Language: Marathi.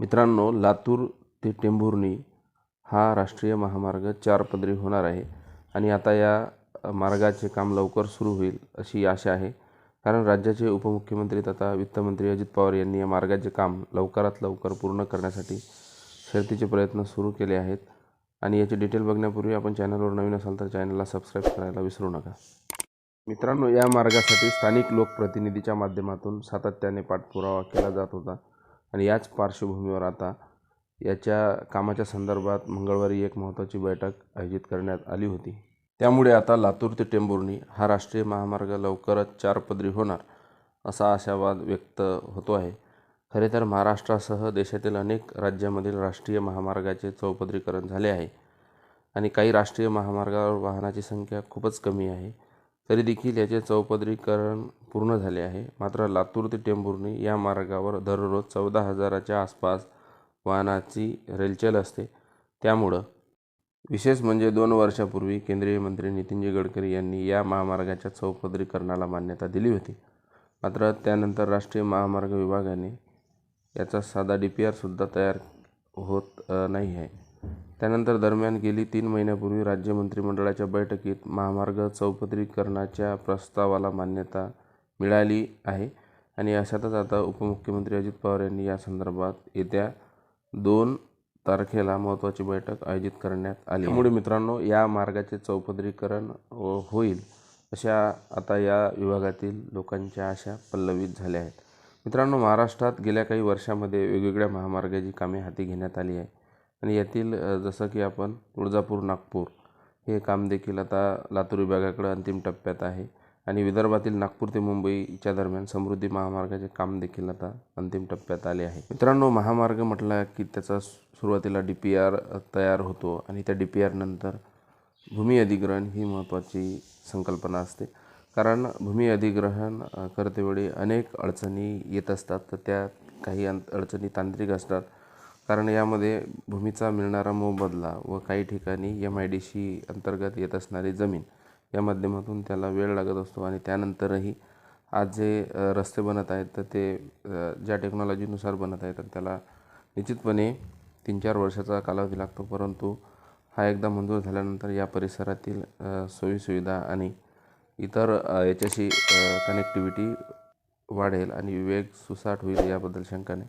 मित्रांनो लातूर ते टेंभुर्णी हा राष्ट्रीय महामार्ग चार पदरी होणार आहे आणि आता या मार्गाचे काम लवकर सुरू होईल अशी आशा आहे. कारण राज्याचे उपमुख्यमंत्री तथा वित्तमंत्री अजित पवार यांनी या मार्गाचे काम लवकरात लवकर पूर्ण करण्यासाठी शर्तीचे प्रयत्न सुरू केले आहेत. आणि याची डिटेल बघण्यापूर्वी आपण चॅनलवर नवीन असाल तर चॅनलला सबस्क्राईब करायला विसरू नका. मित्रांनो या मार्गासाठी स्थानिक लोकप्रतिनिधीच्या माध्यमातून सातत्याने पाठपुरावा केला जात होता. आणि याच पार्श्वभूमीवर आता याच्या कामाच्या संदर्भात मंगळवारी एक महत्त्वाची बैठक आयोजित करण्यात आली होती. त्यामुळे आता लातूर ते टेंभुर्णी हा राष्ट्रीय महामार्ग लवकरच चारपदरी होणार असा आशावाद व्यक्त होतो आहे. खरे तर महाराष्ट्रासह देशातील अनेक राज्यामधील राष्ट्रीय महामार्गाचे चौपदरीकरण झाले आहे. आणि काही राष्ट्रीय महामार्गावर वाहनाची संख्या खूपच कमी आहे. तरी देखील याचे चौपदरीकरण पूर्ण झाले आहे. मात्र लातूर ते टेंभुर्णी या मार्गावर दररोज चौदा हजाराच्या आसपास वाहनाची रेलचेल असते. त्यामुळं विशेष म्हणजे दोन वर्षापूर्वी केंद्रीय मंत्री नितीनजी गडकरी यांनी या महामार्गाच्या चौपदरीकरणाला मान्यता दिली होती. मात्र त्यानंतर राष्ट्रीय महामार्ग विभागाने याचा साधा डी पी आरसुद्धा तयार होत नाही आहे. त्यानंतर दरम्यान गेली तीन महिन्यापूर्वी राज्य मंत्रिमंडळाच्या बैठकीत महामार्ग चौपदरीकरणाच्या प्रस्तावाला मान्यता मिळाली आहे. आणि अशातच आता उपमुख्यमंत्री अजित पवार यांनी या संदर्भात येत्या दोन तारखेला महत्त्वाची बैठक आयोजित करण्यात आली त्यामुळे मित्रांनो या मार्गाचे चौपदरीकरण हो, होईल अशा आता या विभागातील लोकांच्या आशा पल्लवित झाल्या आहेत. मित्रांनो महाराष्ट्रात गेल्या काही वर्षामध्ये वेगवेगळ्या महामार्गाची कामे हाती घेण्यात आली आहे आणि यातील जसं की आपण तुळजापूर नागपूर हे काम देखील आता लातूर विभागाकडे अंतिम टप्प्यात आहे. आणि विदर्भातील नागपूर ते मुंबईच्या दरम्यान समृद्धी महामार्गाचे काम देखील आता अंतिम टप्प्यात आले आहे. मित्रांनो महामार्ग म्हटला की त्याचा सुरुवातीला डी पी आर तयार होतो आणि त्या डी पी आरनंतर भूमी अधिग्रहण ही महत्त्वाची संकल्पना असते. कारण भूमी अधिग्रहण करतेवेळी अनेक अडचणी येत असतात. तर त्या काही अं अडचणी तांत्रिक असतात. कारण यामध्ये भूमीचा मिळणारा मोबदला व काही ठिकाणी एम आय डी सी अंतर्गत येत असणारी जमीन या माध्यमातून त्याला वेळ लागत असतो आणि त्यानंतरही आज जे रस्ते बनत आहेत तर ते ज्या टेक्नॉलॉजीनुसार बनत आहेत तर त्याला निश्चितपणे तीन चार वर्षाचा कालावधी लागतो. परंतु हा एकदा मंजूर झाल्यानंतर या परिसरातील सोयीसुविधा आणि इतर याच्याशी कनेक्टिव्हिटी वाढेल आणि वेग सुसाट होईल याबद्दल शंका नाही.